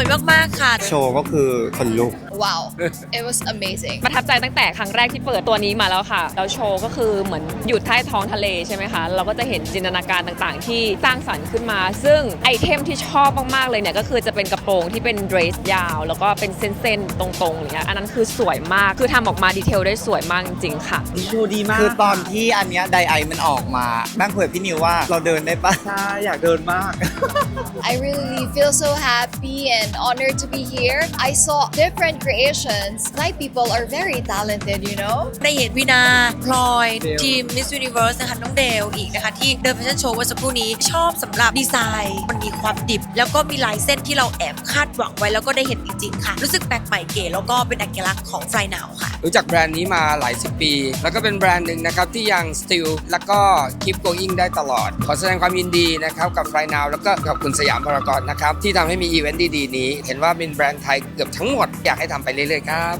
วยมาก ๆ ค่ะ โชว์ก็คือคนลุก Wow, it was amazing. ประทับใจตั้งแต่ครั้งแรกที่เปิดตัวนี้มาแล้วค่ะ แล้วโชว์ก็คือเหมือนอยู่ใต้ท้องทะเลใช่ไหมคะ เราก็จะเห็นจินตนาการต่างๆ ที่สร้างสรรค์ขึ้นมา ซึ่งไอเทมที่ชอบมาก ๆ เลยเนี่ย ก็คือจะเป็นกระโปรงที่เป็นเดรสยาว แล้วก็เป็นเส้น ๆ ตรงๆอย่างเงี้ยอันนั้นคือสวยมาก คือทำออกมาดีเทลได้สวยมากจริงๆค่ะโชว์ดีมากคือตอนที่อันเนี้ยไดไอมันออกมานั่งคุยกับพี่นิวว่าเราเดินได้ปะ ใช่อยากเดินมาก I really feel so happy and honored to be here. I saw different creations. Thai people are very talented, you know? ได้เห็นวินาพลอยเดลทีม Miss Universe นะคะน้องเดลอีกนะคะ ที่เดินแฟชั่นโชว์เมื่อสักครู่นี้ ชอบสำหรับดีไซน์ มันมีความดิบ แล้วก็มีลายเส้นที่เราแอบคาดหวังไว้แล้วก็ได้เห็นจริงๆค่ะ รู้สึกแปลกใหม่เก๋แล้วก็เป็นเอกลักษณ์ของไฟหนาวค่ะ รู้จักแบรนด์นี้มาหลายสิบปี แล้วก็เป็นแบรนด์หนึ่งนะครับที่ยัง still แล้วก็ keep going ได้ตลอด ขอแสดงความยินดีนะครับกับไฟนาวแล้วก็ขอบคุณสยามพารากอนนะครับที่ทำให้มีอีเวนต์ดีๆนี้ เห็นว่าเป็นแบรนด์ไทยเกือบทั้งหมดอยากให้ทำไปเรื่อยๆครับ